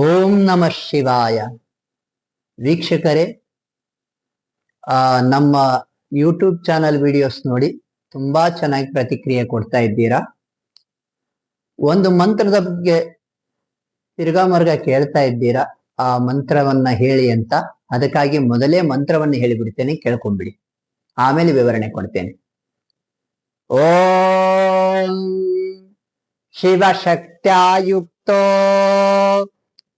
ಓಂ ನಮಃ ಶಿವಾಯ. ವೀಕ್ಷಕರೇ ನಮ್ಮ ಯೂಟ್ಯೂಬ್ ಚಾನಲ್ ವಿಡಿಯೋಸ್ ನೋಡಿ ತುಂಬಾ ಚೆನ್ನಾಗಿ ಪ್ರತಿಕ್ರಿಯೆ ಕೊಡ್ತಾ ಇದ್ದೀರಾ? ಒಂದು ಮಂತ್ರದ ಬಗ್ಗೆ ತಿರ್ಗಾ ಮರ್ಗ ಕೇಳ್ತಾ ಇದ್ದೀರಾ? ಆ ಮಂತ್ರವನ್ನ ಹೇಳಿ ಅಂತ. ಅದಕ್ಕಾಗಿ ಮೊದಲೇ ಮಂತ್ರವನ್ನು ಹೇಳಿಬಿಡ್ತೇನೆ ಕೇಳ್ಕೊಂಡ್ಬಿಡಿ ಆಮೇಲೆ ವಿವರಣೆ ಕೊಡ್ತೇನೆ. ಓಂ ಶಿವಶಕ್ತ್ಯಾಯುಕ್ತೋ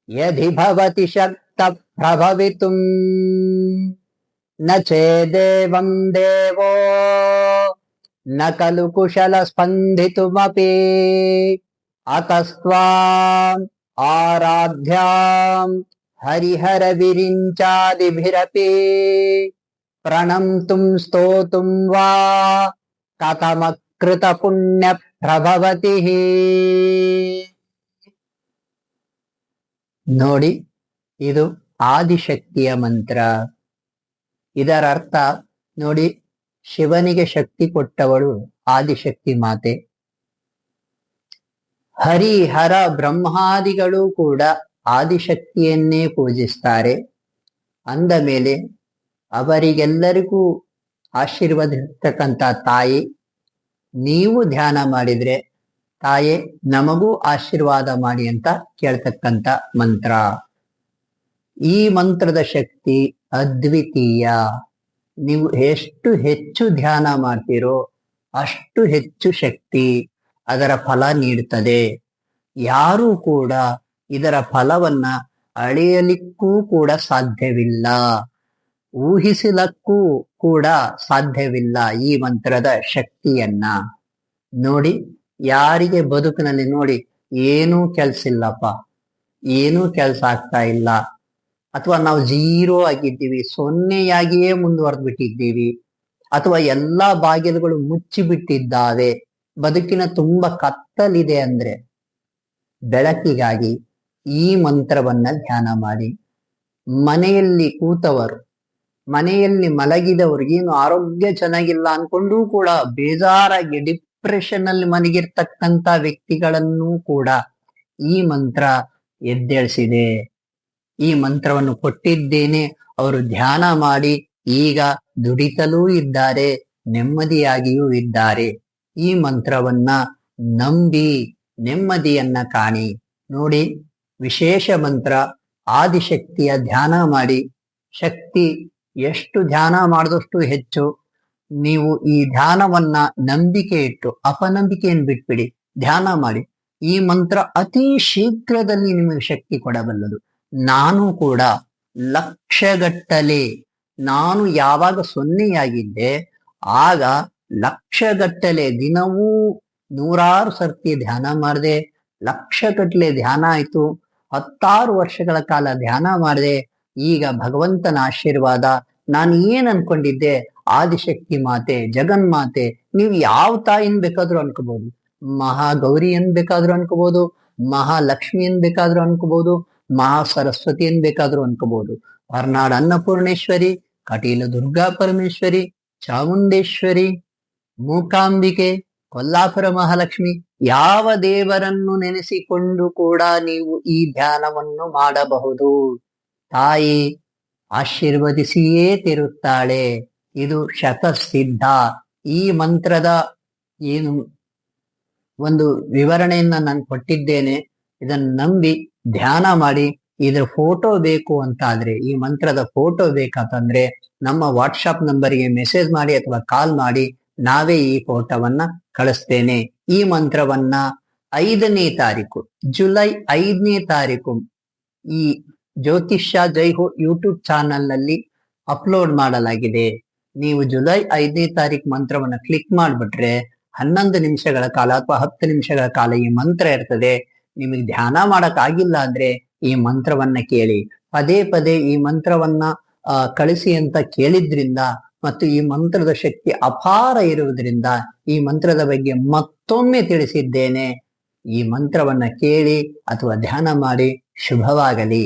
యది భవతి శక్త ప్రభవితుం నేదేవం దేవో నకలు కుశల స్పందితుమపి అతస్వాం ఆరాధ్యాం హరిహర విరించాదిభిరపి ప్రణంతుం స్తోతుం వా కథమకృత పుణ్య ప్రభవతి ನೋಡಿ, ಇದು ಆದಿಶಕ್ತಿಯ ಮಂತ್ರ. ಇದರ ಅರ್ಥ ನೋಡಿ, ಶಿವನಿಗೆ ಶಕ್ತಿ ಕೊಟ್ಟವಳು ಆದಿಶಕ್ತಿ ಮಾತೆ. ಹರಿ, ಹರ, ಬ್ರಹ್ಮಾದಿಗಳು ಕೂಡ ಆದಿಶಕ್ತಿಯನ್ನೇ ಪೂಜಿಸ್ತಾರೆ. ಅಂದ ಮೇಲೆ, ಅವರಿಗೆಲ್ಲರಿಗೂ ಆಶೀರ್ವದಿಸ್ತಕ್ಕಂಥ ತಾಯಿ, ನೀವು ಧ್ಯಾನ ಮಾಡಿದ್ರೆ ತಾಯೇ, ನಮಗೂ ಆಶೀರ್ವಾದ ಮಾಡಿ ಅಂತ ಕೇಳ್ತಕ್ಕಂಥ ಮಂತ್ರ. ಈ ಮಂತ್ರದ ಶಕ್ತಿ ಅದ್ವಿತೀಯ. ನೀವು ಎಷ್ಟು ಹೆಚ್ಚು ಧ್ಯಾನ ಮಾಡ್ತೀರೋ ಅಷ್ಟು ಹೆಚ್ಚು ಶಕ್ತಿ ಅದರ ಫಲ ನೀಡುತ್ತದೆ. ಯಾರೂ ಕೂಡ ಇದರ ಫಲವನ್ನ ಅಳೆಯಲಿಕ್ಕೂ ಕೂಡ ಸಾಧ್ಯವಿಲ್ಲ. ಊಹಿಸಲಕ್ಕೂ ಕೂಡ ಸಾಧ್ಯವಿಲ್ಲ ಈ ಮಂತ್ರದ ಶಕ್ತಿಯನ್ನ. ನೋಡಿ ಯಾರಿಗೆ ಬದುಕಿನಲ್ಲಿ ನೋಡಿ ಏನೂ ಕೆಲ್ಸ ಇಲ್ಲಪ್ಪ, ಏನೂ ಕೆಲಸ ಆಗ್ತಾ ಇಲ್ಲ. ಅಥವಾ ನಾವು ಜೀರೋ ಆಗಿದ್ದೀವಿ, ಸೊನ್ನೆಯಾಗಿಯೇ ಮುಂದುವರೆದು ಬಿಟ್ಟಿದ್ದೀವಿ ಅಥವಾ ಎಲ್ಲಾ ಬಾಗಿಲುಗಳು ಮುಚ್ಚಿ ಬಿಟ್ಟಿದ್ದಾವೆ ಬದುಕಿನ ತುಂಬಾ ಕತ್ತಲಿದೆ ಅಂದ್ರೆ ಬೆಳಕಿಗಾಗಿ ಈ ಮಂತ್ರವನ್ನ ಧ್ಯಾನ ಮಾಡಿ. ಮನೆಯಲ್ಲಿ ಕೂತವರು, ಮನೆಯಲ್ಲಿ ಮಲಗಿದವರು ಏನು ಆರೋಗ್ಯ ಚೆನ್ನಾಗಿಲ್ಲ ಅನ್ಕೊಂಡೂ ಕೂಡ ಬೇಜಾರಾಗಿ ಡಿಪ್ರೆಷನ್ ಅಲ್ಲಿ ಮನಗಿರ್ತಕ್ಕಂತ ವ್ಯಕ್ತಿಗಳನ್ನೂ ಕೂಡ ಈ ಮಂತ್ರ ಎದ್ದೇಳಿಸಿದೆ. ಈ ಮಂತ್ರವನ್ನು ಕೊಟ್ಟಿದ್ದೇನೆ. ಅವರು ಧ್ಯಾನ ಮಾಡಿ ಈಗ ದುಡಿತಲೂ ಇದ್ದಾರೆ, ನೆಮ್ಮದಿಯಾಗಿಯೂ ಇದ್ದಾರೆ. ಈ ಮಂತ್ರವನ್ನ ನಂಬಿ ನೆಮ್ಮದಿಯನ್ನ ಕಾಣಿ. ನೋಡಿ, ವಿಶೇಷ ಮಂತ್ರ, ಆದಿಶಕ್ತಿಯ ಧ್ಯಾನ ಮಾಡಿ. ಶಕ್ತಿ ಎಷ್ಟು ಧ್ಯಾನ ಮಾಡಿದಷ್ಟು ಹೆಚ್ಚು. ನೀವು ಈ ಧ್ಯಾನವನ್ನ ನಂಬಿಕೆ ಇಟ್ಟು ಅಪನಂಬಿಕೆಯನ್ನು ಬಿಟ್ಬಿಡಿ. ಧ್ಯಾನ ಮಾಡಿ. ಈ ಮಂತ್ರ ಅತಿ ಶೀಘ್ರದಲ್ಲಿ ನಿಮಗೆ ಶಕ್ತಿ ಕೊಡಬಲ್ಲದು ನಾನು ಕೂಡ ಲಕ್ಷಗಟ್ಟಲೆ, ನಾನು ಯಾವಾಗ ಸೊನ್ನೆಯಾಗಿದ್ದೆ, ಆಗ ಲಕ್ಷಗಟ್ಟಲೆ ದಿನವೂ ನೂರಾರು ಸರ್ತಿ ಧ್ಯಾನ ಮಾಡಿದೆ, ಲಕ್ಷಗಟ್ಟಲೆ ಧ್ಯಾನ ಆಯ್ತು, ಹತ್ತಾರು ವರ್ಷಗಳ ಕಾಲ ಧ್ಯಾನ ಮಾಡಿದೆ, ಈಗ ಭಗವಂತನ ಆಶೀರ್ವಾದ, ನಾನು ಏನ್ ಅನ್ಕೊಂಡಿದ್ದೆ ಆದಿಶಕ್ತಿ ಮಾತೆ ಜಗನ್ಮಾತೆ ನೀವು ಯಾವ ತಾಯಿನ್ ಬೇಕಾದ್ರೂ ಅನ್ಕೋಬಹುದು ಮಹಾಗೌರಿ ಏನ್ ಬೇಕಾದ್ರೂ ಅನ್ಕೋಬಹುದು ಮಹಾಲಕ್ಷ್ಮಿ ಏನ್ ಬೇಕಾದ್ರೂ ಅನ್ಕೋಬಹುದು ಮಹಾ ಸರಸ್ವತಿ ಏನ್ ಬೇಕಾದ್ರೂ ಅನ್ಕೋಬಹುದು ಹೊರನಾಡ್ ಅನ್ನಪೂರ್ಣೇಶ್ವರಿ, ಕಟೀಲ ದುರ್ಗಾ ಪರಮೇಶ್ವರಿ, ಚಾಮುಂಡೇಶ್ವರಿ, ಮೂಕಾಂಬಿಕೆ, ಕೊಲ್ಲಾಪುರ ಮಹಾಲಕ್ಷ್ಮಿ, ಯಾವ ದೇವರನ್ನು ನೆನೆಸಿಕೊಂಡು ಕೂಡ ನೀವು ಈ ಧ್ಯಾನವನ್ನು ಮಾಡಬಹುದು. ತಾಯಿ, ಆಶೀರ್ವದಿಸಿಯೇ ತಿರುತ್ತಾಳೆ. ಇದು ಶತಸಿದ್ಧ. ಈ ಮಂತ್ರದ ಏನು ಒಂದು ವಿವರಣೆಯನ್ನ ನಾನು ಕೊಟ್ಟಿದ್ದೇನೆ. ಇದನ್ನು ನಂಬಿ ಧ್ಯಾನ ಮಾಡಿ. ಇದ್ರ ಫೋಟೋ ಬೇಕು ಅಂತ ಆದ್ರೆ ಈ ಮಂತ್ರದ ಫೋಟೋ ಬೇಕಂತಂದ್ರೆ ನಮ್ಮ ವಾಟ್ಸಪ್ ನಂಬರ್ಗೆ ಮೆಸೇಜ್ ಮಾಡಿ ಅಥವಾ ಕಾಲ್ ಮಾಡಿ. ನಾವೇ ಈ ಫೋಟೋವನ್ನ ಕಳಿಸ್ತೇನೆ. ಈ ಮಂತ್ರವನ್ನ ಐದನೇ ತಾರೀಕು, ಜುಲೈ ಐದನೇ ತಾರೀಕು ಈ ಜ್ಯೋತಿಷ್ಯ ಜೈಹೋ ಯೂಟ್ಯೂಬ್ ಚಾನಲ್ನಲ್ಲಿ ಅಪ್ಲೋಡ್ ಮಾಡಲಾಗಿದೆ. ನೀವು ಜುಲೈ ಐದನೇ ತಾರೀಕು ಮಂತ್ರವನ್ನ ಕ್ಲಿಕ್ ಮಾಡ್ಬಿಟ್ರೆ ಹನ್ನೊಂದು ನಿಮಿಷಗಳ ಕಾಲ ಅಥವಾ ಹತ್ತು ನಿಮಿಷಗಳ ಕಾಲ ಈ ಮಂತ್ರ ಇರ್ತದೆ. ನಿಮಗೆ ಧ್ಯಾನ ಮಾಡೋಕ್ಕಾಗಿಲ್ಲ ಅಂದ್ರೆ ಈ ಮಂತ್ರವನ್ನ ಕೇಳಿ. ಪದೇ ಪದೇ ಈ ಮಂತ್ರವನ್ನ ಕಳಿಸಿ ಅಂತ ಕೇಳಿದ್ರಿಂದ ಮತ್ತು ಈ ಮಂತ್ರದ ಶಕ್ತಿ ಅಪಾರ ಇರುವುದರಿಂದ ಈ ಮಂತ್ರದ ಬಗ್ಗೆ ಮತ್ತೊಮ್ಮೆ ತಿಳಿಸಿದ್ದೇನೆ. ಈ ಮಂತ್ರವನ್ನ ಕೇಳಿ ಅಥವಾ ಧ್ಯಾನ ಮಾಡಿ ಶುಭವಾಗಲಿ.